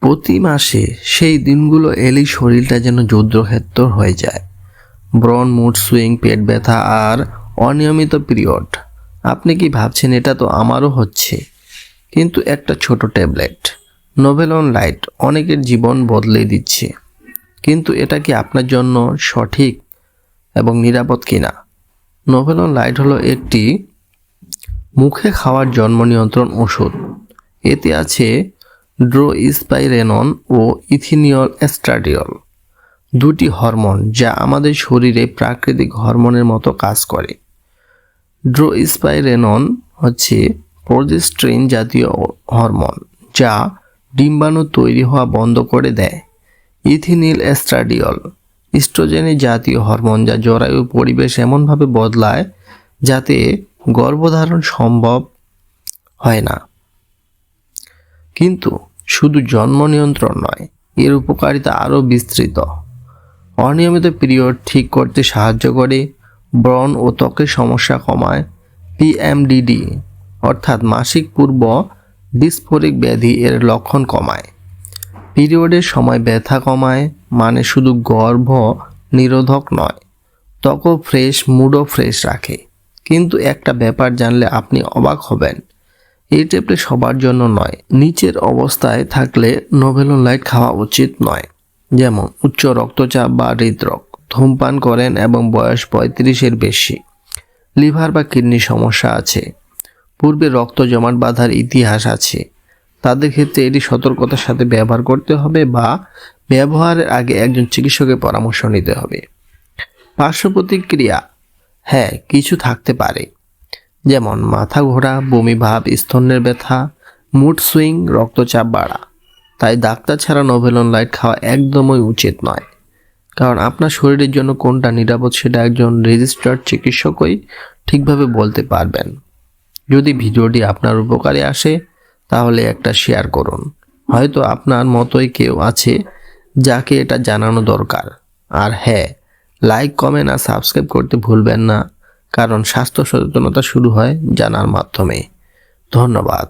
প্রতি মাসে সেই দিনগুলো এলেই শরীরটা যেন যুদ্ধক্ষেত্র হয়ে যায়। ব্রন মুড, সুইং, পেট ব্যথা আর অনিয়মিত পিরিয়ড। আপনি কি ভাবছেন এটা তো আমারও হচ্ছে? কিন্তু একটা ছোট ট্যাবলেট নোভেলন লাইট, অনেকের জীবন বদলে দিচ্ছে। কিন্তু এটা কি আপনার জন্য সঠিক এবং নিরাপদ কিনা? নোভেলন লাইট হলো একটি মুখে খাওয়ার জন্ম নিয়ন্ত্রণ ওষুধ। এতে আছে ড্রোইসপাইরেনন ও ইথিনিয়ল এস্ট্রাডিয়ল। দুটি হরমোন যা আমাদের শরীরে প্রাকৃতিক হরমোনের মতো কাজ করে। ড্রোইসপাইরেনন হচ্ছে প্রজেস্ট্রিন জাতীয় হরমোন যা ডিম্বাণু তৈরি হওয়া বন্ধ করে দেয়। ইথিনিল এস্ট্রাডিয়ল ইস্ট্রোজেনের জাতীয় হরমোন যা জরায়ু পরিবেশ এমনভাবে বদলায় যাতে গর্ভধারণ সম্ভব হয় না। কিন্তু শুধু জন্ম নিয়ন্ত্রণ নয়, এর উপকারিতা আরও বিস্তৃত। অনিয়মিত পিরিয়ড ঠিক করতে সাহায্য করে, ব্রণ ও ত্বকের সমস্যা কমায় পিএমডিডি অর্থাৎ মাসিক পূর্ব ডিসফোরিক ব্যাধি এর লক্ষণ কমায়। পিরিয়ডের সময় ব্যথা কমায় মানে শুধু গর্ভ নিরোধক নয়, ত্বকও ফ্রেশ, মুডও ফ্রেশ রাখে। কিন্তু একটা ব্যাপার জানলে আপনি অবাক হবেন এই ট্যাবলেট সবার জন্য নয়, নিচের অবস্থায় থাকলে নোভেলন লাইট খাওয়া উচিত নয়, যেমন উচ্চ রক্তচাপ বা হৃদরোগ, ধূমপান করেন এবং বয়স পঁয়ত্রিশের বেশি, লিভার বা কিডনি সমস্যা আছে, পূর্বে রক্ত জমাট বাঁধার ইতিহাস আছে, তাদের ক্ষেত্রে এটি সতর্কতার সাথে ব্যবহার করতে হবে বা ব্যবহারের আগে একজন চিকিৎসকের পরামর্শ নিতে হবে। পার্শ্ব প্রতিক্রিয়া হ্যাঁ কিছু থাকতে পারে। যেমন মাথা ঘোরা, বমি ভাব, স্তনের ব্যথা মুড সুইং রক্তচাপ বাড়া। তাই ডাক্তার ছাড়া নোভেলন লাইট খাওয়া একদমই উচিত নয়। কারণ আপনার শরীরের জন্য কোনটা নিরাপদ সেটা একজন রেজিস্টার্ড চিকিৎসকই ঠিকভাবে বলতে পারবেন। যদি ভিডিওটি আপনার উপকারে আসে, তাহলে একটা শেয়ার করুন। হয়তো আপনার মতোই কেউ আছে যাকে এটা জানানো দরকার। আর হ্যাঁ লাইক কমেন্ট আর সাবস্ক্রাইব করতে ভুলবেন না। কারণ স্বাস্থ্য সচেতনতা শুরু হয় জানার মাধ্যমে। ধন্যবাদ।